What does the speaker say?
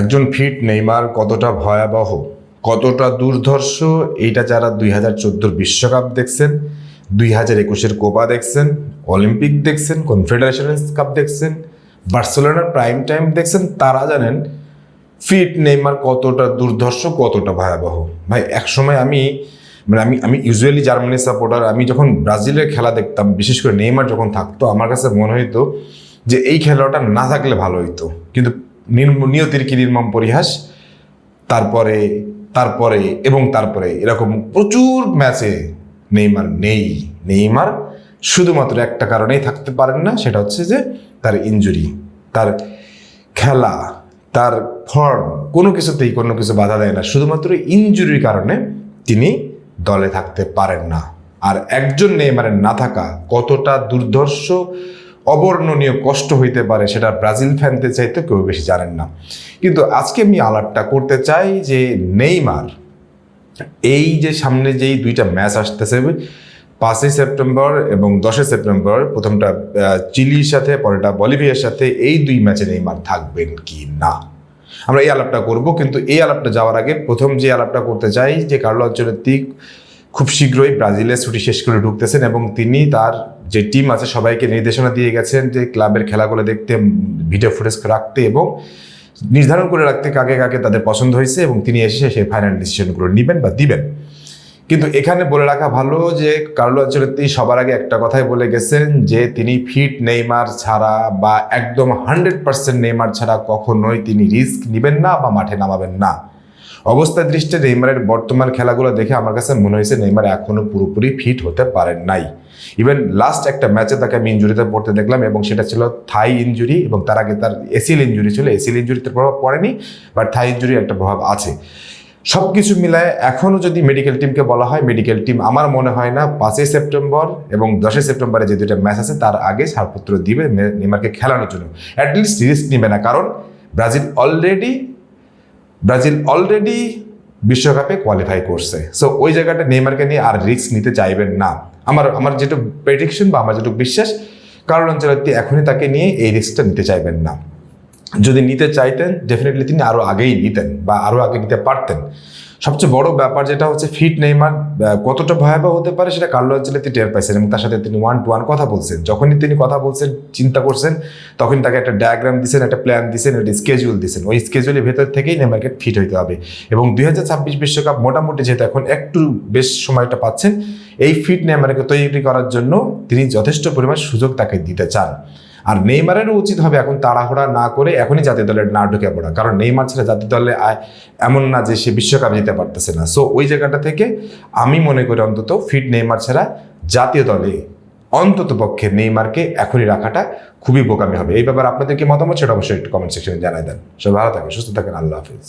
একজন fit Neymar কতটা ভয়াবহ, কতটা দুর্ধর্ষ, এইটা যারা দুই হাজার চোদ্দোর বিশ্বকাপ দেখছেন, দুই হাজার একুশের কোপা দেখছেন, অলিম্পিক দেখছেন, কনফেডারেশন কাপ দেখছেন, বার্সেলোনার প্রাইম টাইম দেখছেন, তারা জানেন ফিট নেইমার কতটা দুর্ধর্ষ, কতটা ভয়াবহ। ভাই, একসময় আমি মানে আমি আমি ইউজুয়ালি জার্মানির সাপোর্টার আমি যখন ব্রাজিলের খেলা দেখতাম, বিশেষ করে নেইমার যখন থাকতো, আমার কাছে মনে হইতো যে এই খেলাটা না থাকলে ভালো হইতো। কিন্তু নিয়তির কি নির্মম পরিহাস, তারপরে তারপরে এবং তারপরে এরকম প্রচুর ম্যাচে নেইমার নেই, নেইমার শুধুমাত্র একটা কারণেই থাকতে পারেন না, সেটা হচ্ছে যে তার ইনজুরি, তার খেলা, তার ফর্ম, কোনো কিছুতেই কোনো কিছু বাধা দেয় না, শুধুমাত্র ইনজুরির কারণে তিনি দলে থাকতে পারেন না। আর একজন নেইমারের না থাকা কতটা দুর্ধর্ষ অবর্ণনীয় কষ্ট হইতে পারে, সেটা ব্রাজিল ফ্যানতে চাইতে কেউ বেশি জানেন না। কিন্তু আজকে আমি আলাপটা করতে চাই যে নেইমার, এই যে সামনে যেই দুইটা ম্যাচ আসতেছে, পাঁচই সেপ্টেম্বর এবং দশই সেপ্টেম্বর, প্রথমটা চিলির সাথে, পরেরটা বলিভিয়ার সাথে, এই দুই ম্যাচে নেইমার থাকবেন কি না? আমরা এই আলাপটা করব, কিন্তু এই আলাপটা যাওয়ার আগে প্রথম যে আলাপটা করতে চাই, যে কার্লো আঞ্চলিক খুব শীঘ্রই ব্রাজিলে ছুটি শেষ করে ঢুকতেছেন এবং তিনি তার যে টিম আছে সবাইকে নির্দেশনা দিয়ে গেছেন যে ক্লাবের খেলাগুলো দেখতে ভিডিও ফুটেজ রাখতে এবং নির্ধারণ করে রাখতে কাকে কাকে তাদের পছন্দ হয়েছে এবং তিনি এসে সেই ফাইনাল ডিসিশনগুলো নেবেন বা দিবেন। কিন্তু এখানে বলে রাখা ভালো যে কার্লো আঞ্চলিক সবার আগে একটা কথাই বলে গেছেন যে তিনি ফিট নেইমার ছাড়া বা একদম হান্ড্রেড পার্সেন্ট নেইমার ছাড়া কখনোই তিনি রিস্ক নেবেন না বা মাঠে নামাবেন না। অবস্থার দৃষ্টিতে নেইমারের বর্তমান খেলাগুলো দেখে আমার কাছে মনে হয়েছে নেইমার এখনও পুরোপুরি ফিট হতে পারেন নাই। ইভেন লাস্ট একটা ম্যাচে তাকে আমি ইঞ্জুরিতে পড়তে দেখলাম এবং সেটা ছিল থাই ইঞ্জুরি এবং তার আগে তার এসিল ইঞ্জুরি ছিল এসিল ইঞ্জুরিতে প্রভাব পড়েনি বাট থাই ইঞ্জুরি একটা প্রভাব আছে। সব কিছু মিলায় এখনও যদি মেডিকেল টিমকে বলা হয় মেডিকেল টিম আমার মনে হয় না পাঁচই সেপ্টেম্বর এবং দশই সেপ্টেম্বরে যে দুইটা ম্যাচ আছে, তার আগে ছাড়পত্র দিবে নেইমারকে খেলানোর জন্য। অ্যাটলিস্ট রিস্ক নেবে না, কারণ ব্রাজিল অলরেডি ব্রাজিল অলরেডি বিশ্বকাপে কোয়ালিফাই করছে। সো ওই জায়গাটা নেইমারকে নিয়ে আর রিস্ক নিতে চাইবেন না। আমার আমার যেটুক প্রেডিকশন বা আমার যেটুক বিশ্বাস, কারণ অঞ্চলার্থী এখনই তাকে নিয়ে এই রিস্কটা নিতে চাইবেন না। যদি নিতে চাইতেন ডেফিনেটলি তিনি আরও আগেই নিতেন বা আরও আগে নিতে পারতেন। সবচেয়ে বড় ব্যাপার যেটা হচ্ছে ফিট নেইমার কতটা ভয়াবহ হতে পারে সেটা কার্লো আঞ্চলিতে টের পাইছেন এবং তার সাথে তিনি ওয়ান টু ওয়ান কথা বলছেন। যখনই তিনি কথা বলছেন, চিন্তা করছেন, তখন তাকে একটা ডায়াগ্রাম দিয়েছেন একটা প্ল্যান দিয়েছেন একটা স্কেজুল দিয়েছেন ওই স্কেজুলের ভেতর থেকেই নেইমারকে ফিট হইতে হবে। এবং দুই হাজার ছাব্বিশ বিশ্বকাপ মোটামুটি যেহেতু এখন একটু বেশ সময়টা পাচ্ছেন, এই ফিট নেইমারকে তৈরি করার জন্য তিনি যথেষ্ট পরিমাণ সুযোগ তাকে দিতে চান। আর নেইমারেরও উচিত হবে এখন তাড়াহুড়া না করে এখনই জাতীয় দলে না ঢুকে পড়া। কারণ নেইমার ছাড়া জাতীয় দলে এমন না যে সে বিশ্বকাপ যেতে পারতেছে না। সো ওই জায়গাটা থেকে আমি মনে করি অন্তত ফিট নেইমার ছাড়া জাতীয় দলে অন্তত পক্ষে নেইমারকে এখনই রাখাটা খুবই বোকামি হবে। এই ব্যাপারে আপনাদের কি মতামত সেটা অবশ্যই একটু কমেন্ট সেকশনে জানাই দেন। সবাই ভালো থাকেন সুস্থ থাকেন আল্লাহ হাফিজ।